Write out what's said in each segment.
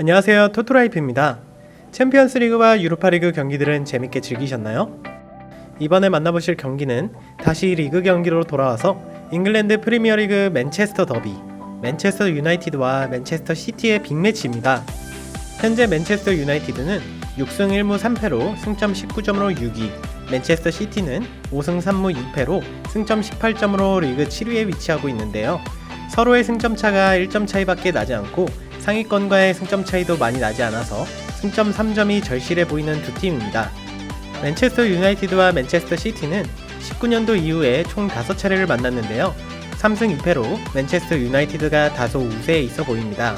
안녕하세요. 토토라이프입니다. 챔피언스 리그와 유로파 리그 경기들은 재밌게 즐기셨나요? 이번에 만나보실 경기는 다시 리그 경기로 돌아와서 잉글랜드 프리미어 리그 맨체스터 더비, 맨체스터 유나이티드와 맨체스터 시티의 빅매치입니다. 현재 맨체스터 유나이티드는 6승 1무 3패로 승점 19점으로 6위, 맨체스터 시티는 5승 3무 2패로 승점 18점으로 리그 7위에 위치하고 있는데요. 서로의 승점 차가 1점 차이밖에 나지 않고 상위권과의 승점 차이도 많이 나지 않아서 승점 3점이 절실해 보이는 두 팀입니다. 맨체스터 유나이티드와 맨체스터 시티는 19년도 이후에 총 5차례를 만났는데요. 3승 2패로 맨체스터 유나이티드가 다소 우세에 있어 보입니다.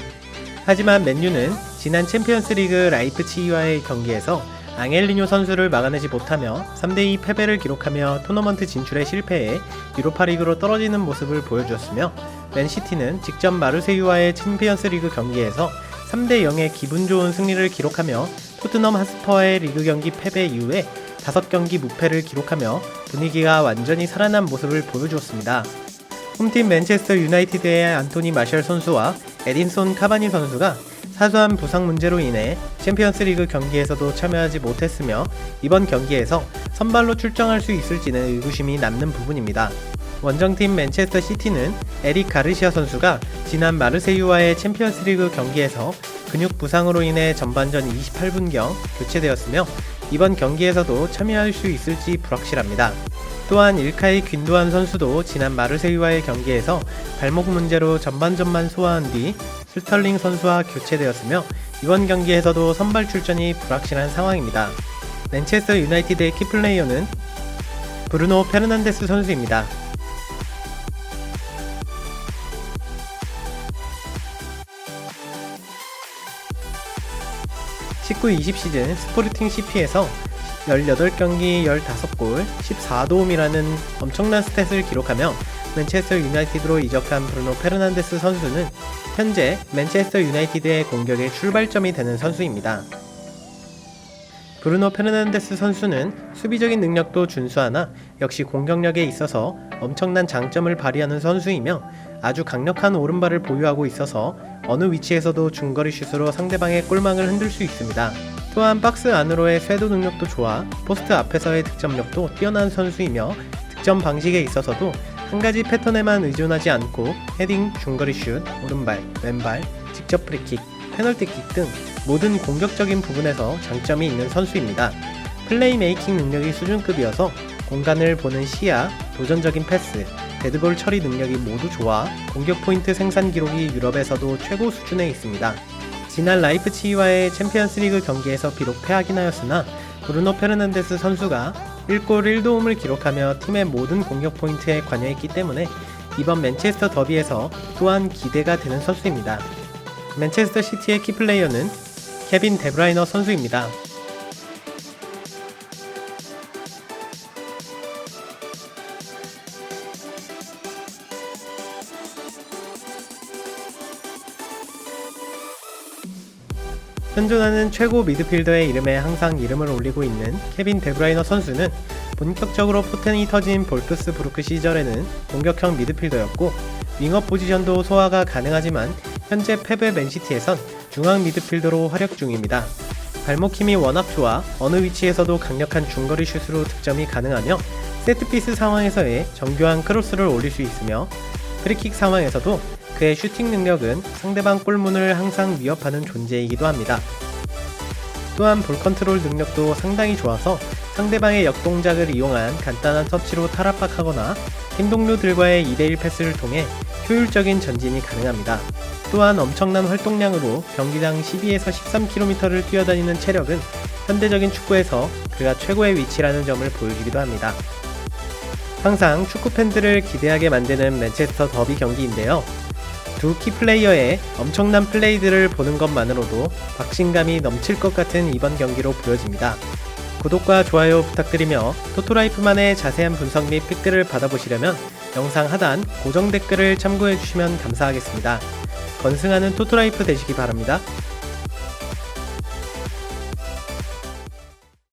하지만 맨유는 지난 챔피언스 리그 라이프치히와의 경기에서 앙헬리뇨 선수를 막아내지 못하며 3대2 패배를 기록하며 토너먼트 진출에 실패해 유로파 리그로 떨어지는 모습을 보여주었으며 맨시티는 직접 마르세유와의 챔피언스 리그 경기에서 3대 0의 기분 좋은 승리를 기록하며 토트넘 하스퍼의 리그 경기 패배 이후에 5경기 무패를 기록하며 분위기가 완전히 살아난 모습을 보여주었습니다. 홈팀 맨체스터 유나이티드의 안토니 마셜 선수와 에딘손 카바니 선수가 사소한 부상 문제로 인해 챔피언스 리그 경기에서도 참여하지 못했으며 이번 경기에서 선발로 출정할 수 있을지는 의구심이 남는 부분입니다. 원정팀 맨체스터 시티는 에릭 가르시아 선수가 지난 마르세유와의 챔피언스 리그 경기에서 근육 부상으로 인해 전반전 28분경 교체되었으며 이번 경기에서도 참여할 수 있을지 불확실합니다. 또한 일카이 균도한 선수도 지난 마르세유와의 경기에서 발목 문제로 전반전만 소화한 뒤 스털링 선수와 교체되었으며 이번 경기에서도 선발 출전이 불확실한 상황입니다. 맨체스터 유나이티드의 키플레이어는 브루노 페르난데스 선수입니다. 19-20 시즌 스포르팅 CP에서 18경기 15골 14도움이라는 엄청난 스탯을 기록하며 맨체스터 유나이티드로 이적한 브루노 페르난데스 선수는 현재 맨체스터 유나이티드의 공격의 출발점이 되는 선수입니다. 브루노 페르난데스 선수는 수비적인 능력도 준수하나 역시 공격력에 있어서 엄청난 장점을 발휘하는 선수이며 아주 강력한 오른발을 보유하고 있어서 어느 위치에서도 중거리 슛으로 상대방의 골망을 흔들 수 있습니다. 또한 박스 안으로의 쇄도 능력도 좋아 포스트 앞에서의 득점력도 뛰어난 선수이며 득점 방식에 있어서도 한 가지 패턴에만 의존하지 않고 헤딩, 중거리 슛, 오른발, 왼발, 직접 프리킥, 페널티킥 등 모든 공격적인 부분에서 장점이 있는 선수입니다. 플레이메이킹 능력이 수준급이어서 공간을 보는 시야, 도전적인 패스, 데드볼 처리 능력이 모두 좋아 공격 포인트 생산 기록이 유럽에서도 최고 수준에 있습니다. 지난 라이프치히와의 챔피언스 리그 경기에서 비록 패하긴 하였으나 브루노 페르난데스 선수가 1골 1도움을 기록하며 팀의 모든 공격 포인트에 관여했기 때문에 이번 맨체스터 더비에서 또한 기대가 되는 선수입니다. 맨체스터 시티의 키플레이어는 케빈 데브라이너 선수입니다. 현존하는 최고 미드필더의 이름에 항상 이름을 올리고 있는 케빈 데브라이너 선수는 본격적으로 포텐이 터진 볼프스 브루크 시절에는 공격형 미드필더였고 윙업 포지션도 소화가 가능하지만 현재 패배 맨시티에선 중앙 미드필더로 활약 중입니다. 발목 힘이 워낙 좋아 어느 위치에서도 강력한 중거리 슛으로 득점이 가능하며 세트피스 상황에서의 정교한 크로스를 올릴 수 있으며 프리킥 상황에서도 그의 슈팅 능력은 상대방 골문을 항상 위협하는 존재이기도 합니다. 또한 볼 컨트롤 능력도 상당히 좋아서 상대방의 역동작을 이용한 간단한 터치로 탈압박하거나 팀 동료들과의 2대1 패스를 통해 효율적인 전진이 가능합니다. 또한 엄청난 활동량으로 경기당 12에서 13km를 뛰어다니는 체력은 현대적인 축구에서 그가 최고의 위치라는 점을 보여주기도 합니다. 항상 축구 팬들을 기대하게 만드는 맨체스터 더비 경기인데요. 두 키플레이어의 엄청난 플레이들을 보는 것만으로도 박진감이 넘칠 것 같은 이번 경기로 보여집니다. 구독과 좋아요 부탁드리며 토토라이프만의 자세한 분석 및 댓글을 받아보시려면 영상 하단 고정 댓글을 참고해 주시면 감사하겠습니다. 건승하는 토토라이프 되시기 바랍니다.